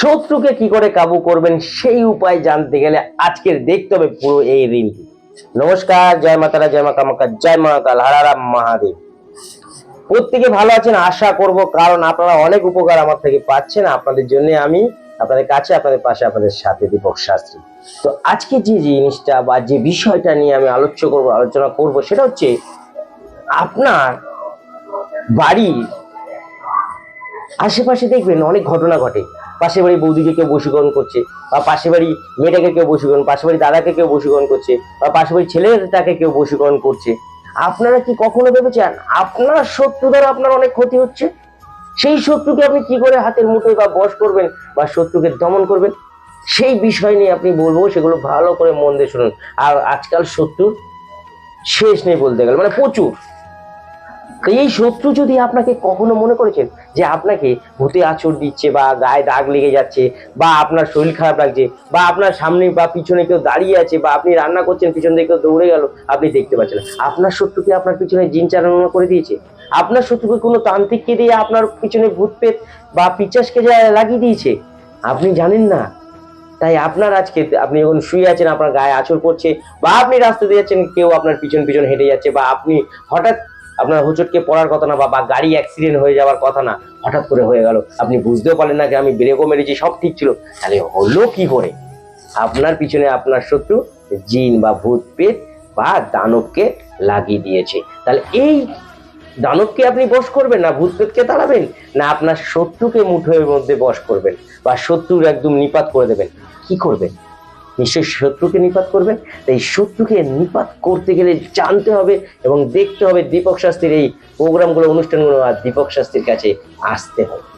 শত্রুকে কি করে কাবু করবেন সেই উপায় জানতে গেলে আজকের দেখতে হবে পুরো এই রিলটি। নমস্কার, জয় মাতারা, জয় মা কামাকা, জয় মা কাল হারারাম মহাদেব। প্রত্যেকে ভালো আছেন? আশা করব, কারণ আপনারা অনেক উপকার আমার থেকে পাচ্ছেন। আপনাদের জন্য আমি আপনাদের কাছে, আপনাদের পাশে, আপনাদের সাথে দীপক শাস্ত্রী। তো আজকে যে জিনিসটা বা যে বিষয়টা নিয়ে আমি আলোচ্য করব, আলোচনা করব, সেটা হচ্ছে আপনার বাড়ির আশেপাশে দেখবেন অনেক ঘটনা ঘটে। পাশের বাড়ি বৌদিকে কেউ বশীকরণ করছে, বা পাশের বাড়ি মেয়েটাকে কেউ বশীকরণ, পাশের বাড়ি দাদাকে কেউ বশীকরণ করছে, বা পাশের বাড়ি ছেলেটাকে কেউ বশীকরণ করছে। আপনারা কি কখনো ভেবেছেন আপনার শত্রু দ্বারা আপনার অনেক ক্ষতি হচ্ছে? সেই শত্রুকে আপনি কি করে হাতের মুঠোয় বা বশ করবেন, বা শত্রুকে দমন করবেন? সেই বিষয় নিয়ে আপনি বলব, সেগুলো ভালো করে মন দিয়ে শুনুন। আর আজকাল শত্রুর শেষ নেই বলতে গেলে মানে প্রচুর। এই শত্রু যদি আপনাকে কখনো মনে করেছেন যে আপনাকে ভূতে আচর দিচ্ছে বা গায়ে দাগ লেগে যাচ্ছে বা আপনার শরীর খারাপ লাগছে বা আপনার সামনে বা পিছনে কেউ দাঁড়িয়ে আছে বা আপনি রান্না করছেন, পিছন থেকে কেউ দৌড়ে গেল, আপনি দেখতে পাচ্ছেন আপনার শত্রুকে আপনার পিছনে জিন চালানো করে দিয়েছে। আপনার শত্রুকে কোনো তান্ত্রিককে দিয়ে আপনার পিছনে ভূত পেত বা পিচাসকে লাগিয়ে দিয়েছে। আপনি জানেন না। তাই আপনার আজকে আপনি যখন শুয়ে আছেন, আপনার গায়ে আঁচড় পড়ছে বা আপনি রাস্তা দিয়ে যাচ্ছেন, কেউ আপনার পিছন পিছন হেঁটে যাচ্ছে বা আপনি হঠাৎ আপনার হোঁচটকে পড়ার কথা না বা গাড়ি অ্যাক্সিডেন্ট হয়ে যাওয়ার কথা না, হঠাৎ করে হয়ে গেল। আপনি বুঝতেও পারলেন না যে আমি ব্রেকও মেরেছি, সব ঠিক ছিল। তাহলে হলো কি করে? আপনার পিছনে আপনার শত্রু জিন বা ভূত, পেট বা দানবকে লাগিয়ে দিয়েছে। তাহলে এই দানবকে আপনি বশ করবেন না, ভূত, পেটকে তাড়াবেন? না, আপনার শত্রুকে মুঠোর মধ্যে বশ করবেন বা শত্রুর একদম নিপাত করে দেবেন? কি করবেন? নিশ্চয়ই শত্রুকে নিপাত করবেন তাই শত্রুকে নিপাত করতে গেলে জানতে হবে এবং দেখতে হবে দীপক শাস্ত্রীর এই প্রোগ্রামগুলো, অনুষ্ঠানগুলো, আর দীপক শাস্ত্রীর কাছে আসতে হবে।